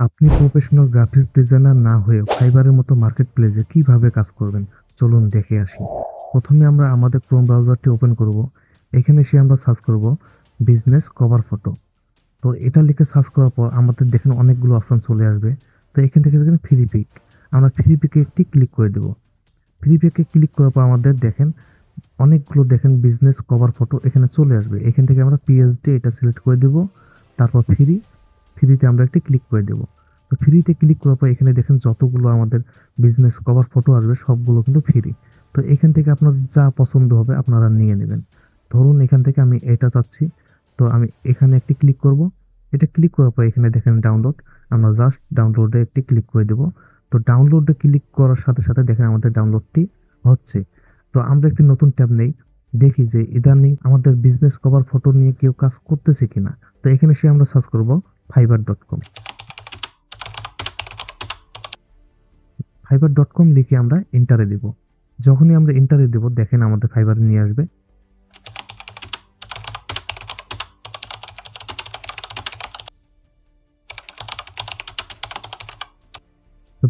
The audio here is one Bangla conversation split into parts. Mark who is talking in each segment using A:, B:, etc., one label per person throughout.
A: আপনি প্রফেশনাল গ্রাফিক্স ডিজাইনার না হয়ে ফাইবারের মতো মার্কেট প্লেসে কীভাবে কাজ করবেন? চলুন দেখে আসি। প্রথমে আমরা আমাদের ক্রোম ব্রাউজারটি ওপেন করব। এখানে এসে আমরা সার্চ করব বিজনেস কভার ফটো তো এটা লিখে সার্চ করার পর আমাদের দেখেন অনেকগুলো অপশন চলে আসবে। তো এখান থেকে দেখেন ফ্রি পিক আমরা ফ্রি একটি ক্লিক করে দেব। ফ্রি ক্লিক করার পর আমাদের দেখেন অনেকগুলো দেখেন বিজনেস কভার ফটো এখানে চলে আসবে। এখান থেকে আমরা পিএইচডি এটা সিলেক্ট করে দেব। তারপর ফ্রি ফ্রিতে আমরা একটি ক্লিক করে দেবো। তো ফ্রিতে ক্লিক করার পর এখানে দেখেন যতগুলো আমাদের বিজনেস কভার ফটো আসবে, সবগুলো কিন্তু ফ্রি তো এখান থেকে আপনার যা পছন্দ হবে আপনারা নিয়ে নেবেন। ধরুন এখান থেকে আমি এটা চাচ্ছি, তো আমি এখানে একটি ক্লিক করব। এটা ক্লিক করার পর এখানে দেখেন ডাউনলোড আমরা জাস্ট ডাউনলোডে একটি ক্লিক করে দেব। তো ডাউনলোডে ক্লিক করার সাথে সাথে দেখেন আমাদের ডাউনলোডটি হচ্ছে। তো আমরা একটি নতুন ট্যাব নেই, দেখি যে ইদানিং আমাদের বিজনেস কভার ফটো নিয়ে কেউ কাজ করতেছে কিনা। তো এখানে সে আমরা সার্চ করব। Fiverr dot com Fiverr dot com লিখে আমরা এন্টারে দেব। যখনই আমরা এন্টারে দেব, দেখেন আমাদের ফাইবার নিয়ে আসবে।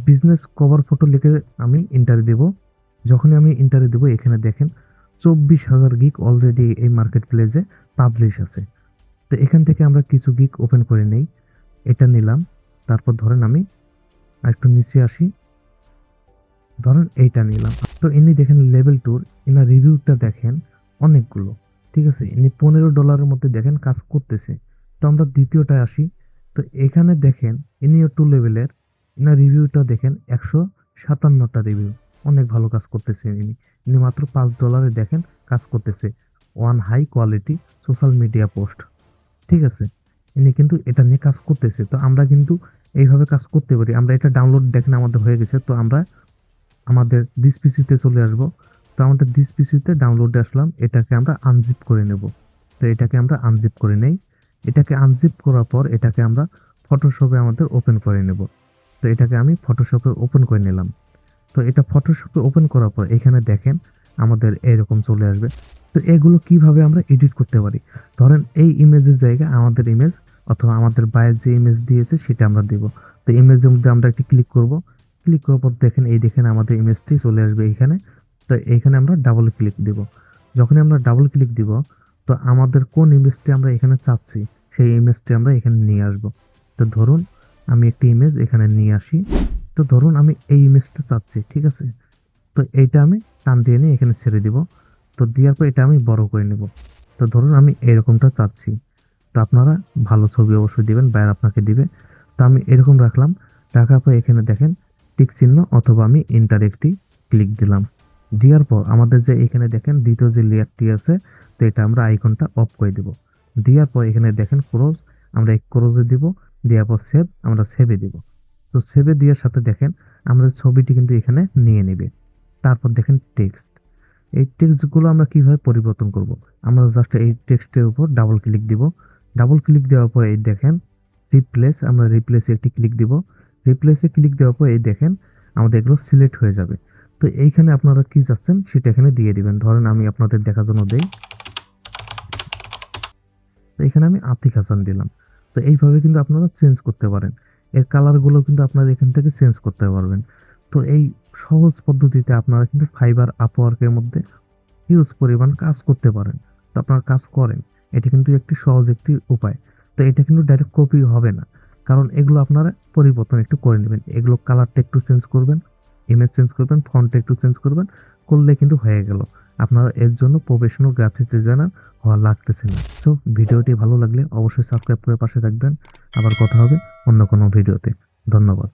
A: বিজনেস কভার ফটো লিখে আমি এন্টারে দেব। যখনই আমি এন্টারে দেব, এখানে দেখেন চব্বিশ হাজার গিক অলরেডি এই মার্কেট প্লেসে পাবলিশ আছে। তো এখান থেকে আমরা কিছু গিক ওপেন করে নেই। এটা নিলাম, তারপর ধরেন আমি একটু নিচে আসি। ধরেন এইটা নিলাম। তো ইনি দেখেন লেভেল টুর এনার রিভিউটা দেখেন অনেকগুলো, ঠিক আছে? ইনি পনেরো ডলারের মধ্যে দেখেন কাজ করতেছে। তো আমরা দ্বিতীয়টায় আসি। তো এখানে দেখেন ইনিও টু লেভেলের এনার রিভিউটা দেখেন একশো সাতান্নটা রিভিউ অনেক ভালো কাজ করতেছে ইনি। ইনি মাত্র পাঁচ ডলারে দেখেন কাজ করতেছে। One high quality social media post ঠিক আছে? ইনি কিন্তু এটা নিয়ে কাজ করতেছে। তো আমরা কিন্তু এইভাবে কাজ করতে পারি। আমরা এটা ডাউনলোড দেখেন আমাদের হয়ে গেছে। তো আমরা আমাদের দিস পিসিতে চলে আসব। তো আমাদের দিস পিসিতে ডাউনলোডে আসলাম। এটাকে আমরা আনজিপ করে নেব। তো এটাকে আমরা আনজিপ করে নেই। এটাকে আনজিপ করার পর এটাকে আমরা ফটোশপে আমাদের ওপেন করে নেব। তো এটাকে আমি ফটোশপে ওপেন করে নিলাম। তো এটা ফটোশপে ওপেন করার পর এখানে দেখেন আমাদের এরকম চলে আসবে। তো এগুলো কীভাবে আমরা এডিট করতে পারি? ধরেন এই ইমেজের জায়গায় আমাদের ইমেজ অথবা আমাদের বাইরের যে ইমেজ দিয়েছে সেটা আমরা দেব। তো ইমেজের মধ্যে আমরা একটি ক্লিক করব। ক্লিক করার পর দেখেন, এই দেখেন আমাদের ইমেজটি চলে আসবে এইখানে তো এইখানে আমরা ডাবল ক্লিক দেব। যখনই আমরা ডাবল ক্লিক দিব, তো আমাদের কোন ইমেজটি আমরা এখানে চাচ্ছি, সেই ইমেজটি আমরা এখানে নিয়ে আসব। তো ধরুন, আমি একটি ইমেজ এখানে নিয়ে আসি। তো ধরুন, আমি এই ইমেজটা চাচ্ছি, ঠিক আছে? তো এইটা আমি টান দিয়ে নিয়ে এখানে ছেড়ে দিব। তো দেওয়ার পর এটা আমি বড় করে নেব। তো ধরুন আমি এরকমটা চাচ্ছি। তো আপনারা ভালো ছবি অবশ্যই দিবেন বাইরে আপনাকে দিবে। তো আমি এরকম রাখলাম। রাখার পর এখানে দেখেন টিক চিহ্ন অথবা আমি এন্টার একটি ক্লিক দিলাম। দেওয়ার পর আমাদের যে এখানে দেখেন দ্বিতীয় যে লেয়ারটি আছে, তো এটা আমরা আইকনটা অফ করে দেব। দেওয়ার পর এখানে দেখেন ক্রোজ আমরা এই ক্রোজে দিব। দেওয়ার পর সেভ আমরা সেভে দিব। তো সেভে দেওয়ার সাথে দেখেন আমাদের ছবিটি কিন্তু এখানে নিয়ে নেবে। তারপর দেখেন টেক্সট এই টেক্সটগুলো আমরা কীভাবে পরিবর্তন করব? আমরা জাস্ট এই টেক্সটের উপর ডাবল ক্লিক দিব। ডাবল ক্লিক দেওয়ার পর এই দেখেন রিপ্লেস আমরা রিপ্লেসে একটি ক্লিক দিব। রিপ্লেসে ক্লিক দেওয়ার পর এই দেখেন, আমাদের এগুলো সিলেক্ট হয়ে যাবে। তো এইখানে আপনারা কি চাচ্ছেন, সেটা এখানে দিয়ে দিবেন। ধরেন আমি আপনাদের দেখার জন্য দেই। তো এখানে আমি আতিক হাসান দিলাম। তো এইভাবে কিন্তু আপনারা চেঞ্জ করতে পারেন। এর কালারগুলো কিন্তু আপনারা এখান থেকে চেঞ্জ করতে পারবেন। তো এই সহজ পদ্ধতিতে আপনারা কিন্তু ফাইবার আপওয়ার্কের মধ্যে হিউজ পরিমাণ কাজ করতে পারেন। তো আপনারা কাজ করেন, এটি কিন্তু একটি সহজ একটি উপায়। তো এটা কিন্তু ডাইরেক্ট কপি হবে না, কারণ এগুলো আপনারা পরিবর্তন একটু করে নেবেন। এগুলো কালারটা একটু চেঞ্জ করবেন ইমেজ চেঞ্জ করবেন ফন্টটা একটু চেঞ্জ করবেন, করলে কিন্তু হয়ে গেল। আপনারা এর জন্য প্রফেশনাল গ্রাফিক্স ডিজাইনার হওয়া লাগতেছে না। তো ভিডিওটি ভালো লাগলে অবশ্যই সাবস্ক্রাইব করে পাশে থাকবেন। আবার কথা হবে অন্য কোনো ভিডিওতে। ধন্যবাদ।